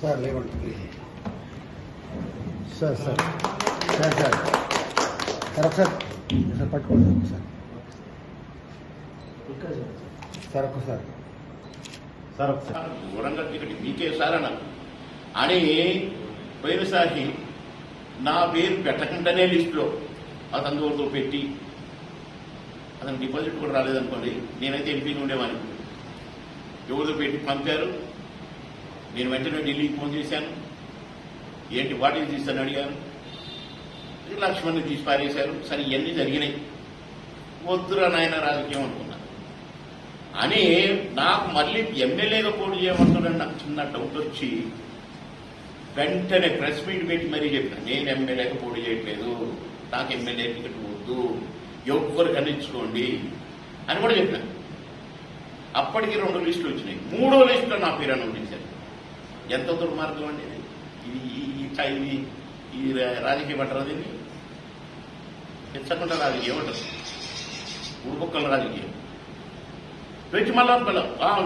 Sir లేవండి. Sir sir. Sir sir. Sir. ఒకసారి sir పట్టుకోండి సార్ సార్ ఒకసారి సార్ ఒకసారి. దూరంగా టికెట్ మీకే సార్ అన్న అని పోయినసారి నా పేరు పెట్టకుండానే లిస్టులో అతని దూరంతో పెట్టి అతను డిపాజిట్ కూడా రాలేదనుకోండి నేనైతే ఎంపీని ఉండేవాడిని. ఎవరితో పెట్టి పంపారు. నేను వెంటనే ఢిల్లీకి ఫోన్ చేశాను. ఏంటి వాటిని తీస్తాను అడిగాను లక్ష్మణ్ని తీసి పారేశారు. సరే ఇవన్నీ జరిగినాయి. వద్దురా నాయన రాజకీయం అనుకున్నా. అని నాకు మళ్ళీ ఎమ్మెల్యేగా పోటీ చేయమంటున్నాడు నాకు చిన్న డౌట్ వచ్చి వెంటనే ప్రెస్ మీట్ పెట్టి మరీ చెప్పిన. నేను ఎమ్మెల్యేగా పోటీ చేయట్లేదు. నాకు ఎమ్మెల్యే టికెట్ వద్దు. ఎవరు ఖండించుకోండి అని కూడా చెప్పిన. అప్పటికి రెండు లిస్టులు వచ్చినాయి. మూడో లిస్టులో నా పేరు అనుమతించారు. ఎంత దుర్మార్గం అండి ఇది? ఈ- ఈ ఇది ఈ రా- పట్టరా దీన్ని? తెచ్చకుండా రాజకీయం అంటారు. ఉడుకుక్కల రాజకీయం. పెట్టి మళ్ళా పిల్ల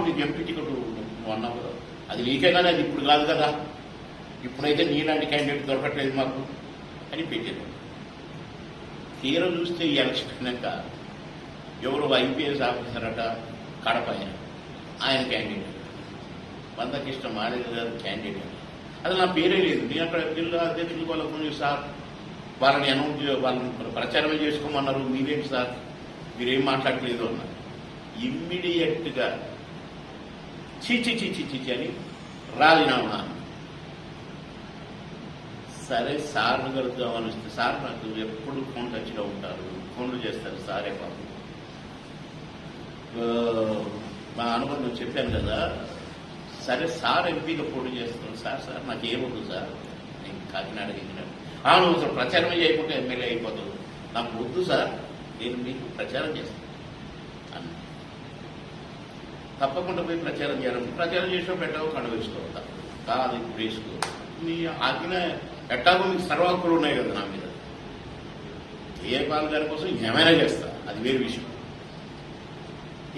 నీకు ఎంపీ టికెట్ నువ్వు అన్నావు కదా. అది నీకే కానీ అది ఇప్పుడు కాదు కదా. ఇప్పుడైతే నీలాంటి క్యాండిడేట్ దొరకట్లేదు మాకు అని పెట్టారు తీరం చూస్తే ఈ ఎలక్షన్ అయినాక ఎవరో ఐపీఎస్ ఆఫీసర్ అట కడప ఆయన ఆయన క్యాండిడేట్ మందకృష్ణ మారేజ్ గారు క్యాండిడేట్ అది నా పేరే లేదు. నేను అక్కడ జిల్లా అధ్యక్షులు వాళ్ళకు ఫోన్ చేసి సార్ వాళ్ళని అనౌన్స్ వాళ్ళని ప్రచారమే చేసుకోమన్నారు. మీరేంటి సార్? మీరేం మాట్లాడలేదు అన్నారు. ఇమ్మీడియట్గా చీచి చీచి చీచి అని రాజీనామా సరే సార్ను కలుద్దామని వస్తే సార్ నాకు ఎప్పుడు ఫోన్ టచ్లో ఉంటారు. ఫోన్లు చేస్తారు. సారే పాపం మా అనుబంధం చెప్పాను కదా. సరే సార్ ఎంపీగా పోటీ చేస్తున్నాను సార్ సార్ నాకు ఏమొద్దు సార్. నేను కాకినాడ ఎక్కినాడు ఆ నువ్వు అసలు చేయకుండా ఎమ్మెల్యే అయిపోతుంది నాకు వద్దు సార్. నేను మీకు ప్రచారం చేస్తాను. తప్పకుండా పోయి ప్రచారం చేయడం ప్రచారం చేసినా పెట్టావు కండవేసుకోవద్దా కాదు ఇప్పుడు వేసుకో. మీ ఆజ్ఞ ఎట్టాగో మీకు సర్వాకులు ఉన్నాయి కదా నా మీద. ఏ పాల్ కోసం ఏమైనా చేస్తా. అది వేరే విషయం.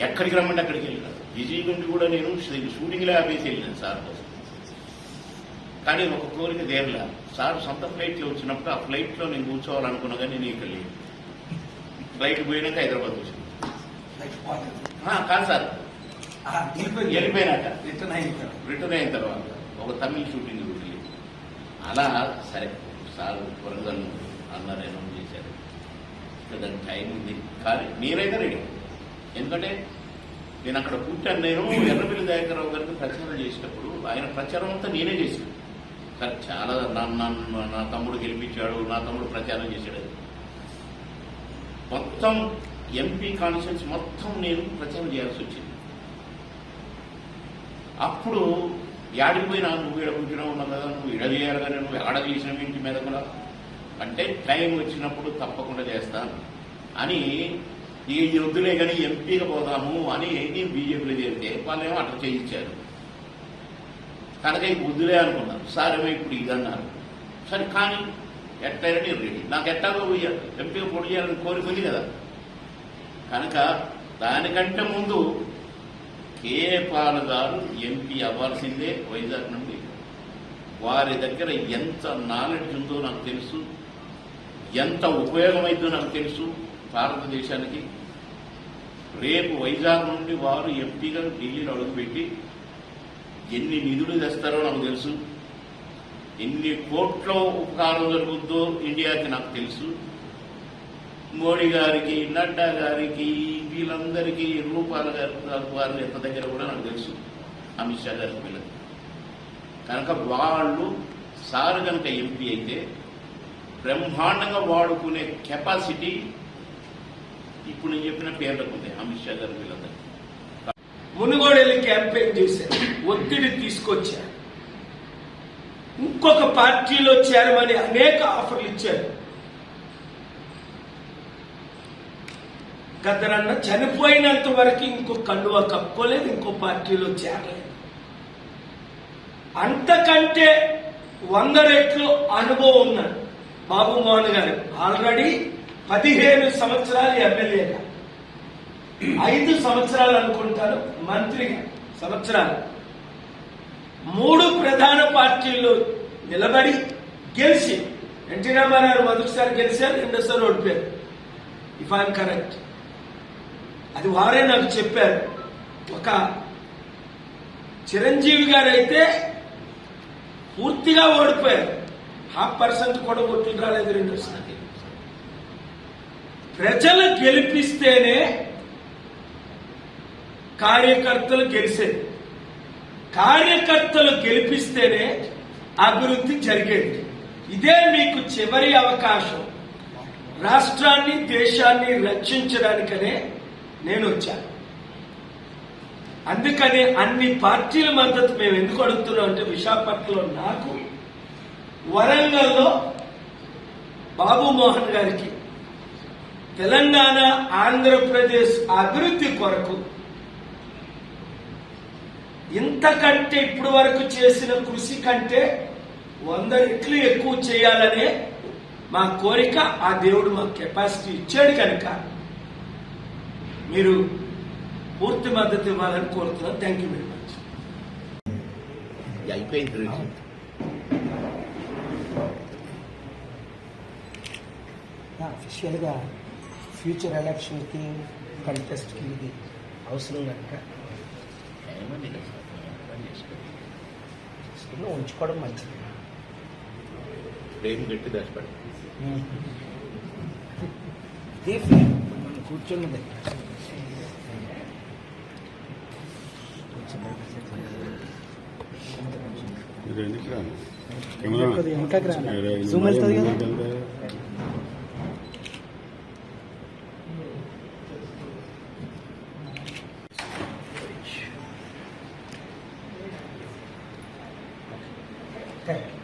ఎక్కడికి రమ్మంటే అక్కడికి వెళ్ళినా. విజయ్ నుండి కూడా నేను షూటింగ్లో ఆపేసి వెళ్ళాను సార్ కోసం. కానీ ఒక కోరిక దేర్లా సార్ సొంత ఫ్లైట్లో వచ్చినప్పుడు ఆ ఫ్లైట్లో నేను కూర్చోవాలనుకున్నా కానీ నేను ఇక్కడ లేదు ఫ్లైట్ పోయినాక హైదరాబాద్? ఆ, కాదు సార్. వెళ్ళిపోయినాక రిటర్న్ అయిన తర్వాత. రిటర్న్ అయిన తర్వాత ఒక తమిళ షూటింగ్ వెళ్ళి అలా సరే సార్ వరంగల్ అన్నారు అనౌన్స్ చేశారు. ఇక్కడ దానికి టైం ఉంది. కానీ నేనైతే రెడీ ఎందుకంటే నేను అక్కడ పుట్టాను. నేను ఎర్రబెల్లి దయాకర్రావు గారికి ప్రచారం చేసినప్పుడు ఆయన ప్రచారం అంతా నేనే చేశాను. సరే చాలా నా నా- నా తమ్ముడు గెలిపించాడు నా తమ్ముడు ప్రచారం చేశాడు. మొత్తం ఎంపీ కాన్స్టిట్యూన్స్ మొత్తం నేను ప్రచారం చేయాల్సి వచ్చింది. అప్పుడు యాడికి నువ్వు ఈడ కూర్చున్నావు ఉన్నావు కదా నువ్వు ఇడ చేయాలి కానీ నువ్వు ఆడ చేసిన ఇంటి మీద కూడా. అంటే టైం వచ్చినప్పుడు తప్పకుండా చేస్తాను అని ఇక ఈ వద్దులే కానీ ఎంపీగా పోదాము అని నేను బీజేపీలో చేరితే వాళ్ళేమో అట్లా చేయించారు. కనుక ఇంక వద్దులే అనుకున్నారు సారేమో ఇప్పుడు ఇదన్నారు సరే కానీ ఎట్టయినా నేను రెడీ నాకు ఎట్టాగో ఎంపీగా పొడి చేయాలని కోరిక ఉంది కదా. కనుక దానికంటే ముందు కే పాల్ గారు ఎంపీ అవ్వాల్సిందే వైజాగ్ నుండి. వారి దగ్గర ఎంత నాలెడ్జ్ ఉందో నాకు తెలుసు. ఎంత ఉపయోగమైందో నాకు తెలుసు. భారతదేశానికి రేపు వైజాగ్ నుండి వారు ఎంపీగా ఢిల్లీలో అడుగుపెట్టి ఎన్ని నిధులు తెస్తారో నాకు తెలుసు. ఎన్ని కోట్ల ఉపకారం జరుగుద్దో ఇండియాకి నాకు తెలుసు. మోడీ గారికి నడ్డా గారికి వీళ్ళందరికీ రూపాల గారి వారి యొక్క దగ్గర కూడా నాకు తెలుసు. అమిత్ షా గారికి వీళ్ళకి. కనుక వాళ్ళు సార్ కనుక ఎంపీ అయితే బ్రహ్మాండంగా వాడుకునే కెపాసిటీ ఇప్పుడు నేను చెప్పిన పేర్లకు ఉంది అమిత్ షా గారు వీళ్ళందరికీ మునుగోడెళ్ళి క్యాంపెయిన్ చేశారు. ఒత్తిడి తీసుకొచ్చారు. ఇంకొక పార్టీలో చేరమని అనేక ఆఫర్లు ఇచ్చారు. గద్దరన్న చనిపోయినంత వరకు ఇంకో కండువ కప్పుకోలేదు ఇంకో పార్టీలో చేరలేదు. అంతకంటే వంద రెట్లు అనుభవం ఉన్నాడు బాబు మోహన్ గారు ఆల్రెడీ పదిహేను సంవత్సరాలు ఎమ్మెల్యేగా ఐదు సంవత్సరాలు అనుకుంటారు మంత్రిగా. సంవత్సరాలు. మూడు ప్రధాన పార్టీల్లో నిలబడి గెలిచి ఎన్టీ రామారావు మొదటిసారి గెలిచారు రెండోసారి ఓడిపోయారు. ఇఫ్ ఐఎమ్ కరెక్ట్ అది వారే నాకు చెప్పారు. ఒక చిరంజీవి గారు అయితే పూర్తిగా ఓడిపోయారు. హాఫ్ పర్సెంట్ కూడా ఓట్లు రాలేదు రెండోసారి. ప్రజలు గెలిపిస్తేనే కార్యకర్తలు గెలిచేది కార్యకర్తలు గెలిపిస్తేనే అభివృద్ధి జరిగేది. ఇదే మీకు చివరి అవకాశం. రాష్ట్రాన్ని దేశాన్ని రక్షించడానికనే నేను వచ్చాను అందుకని అన్ని పార్టీల మద్దతు మేము ఎందుకు అడుగుతున్నాం అంటే విశాఖపట్నంలో నాకు వరంగల్లో బాబు మోహన్ గారికి తెలంగాణ ఆంధ్రప్రదేశ్ అభివృద్ధి కొరకు ఇంతకంటే ఇప్పుడు వరకు చేసిన కృషి కంటే వంద రెట్లు ఎక్కువ చేయాలనే మా కోరిక ఆ దేవుడు మాకు కెపాసిటీ ఇచ్చాడు కనుక మీరు పూర్తి మద్దతు ఇవ్వాలని కోరుతున్నాను థ్యాంక్ యూ వెరీ మచ్ అయిపోయింది. అఫీషియల్గా ఫ్యూచర్ ఎలక్షన్కి కంటెస్ట్కి ఇది అవసరం కనుక ఉంచుకోవడం మంచిది. గట్టి ఫీల్ మనం కూర్చున్నది ఎందుకు రాను? కెమెరా వెనకకి వెళ్తుంది కదా? ముందుకు వెళ్తే థ్యాంక్ యూ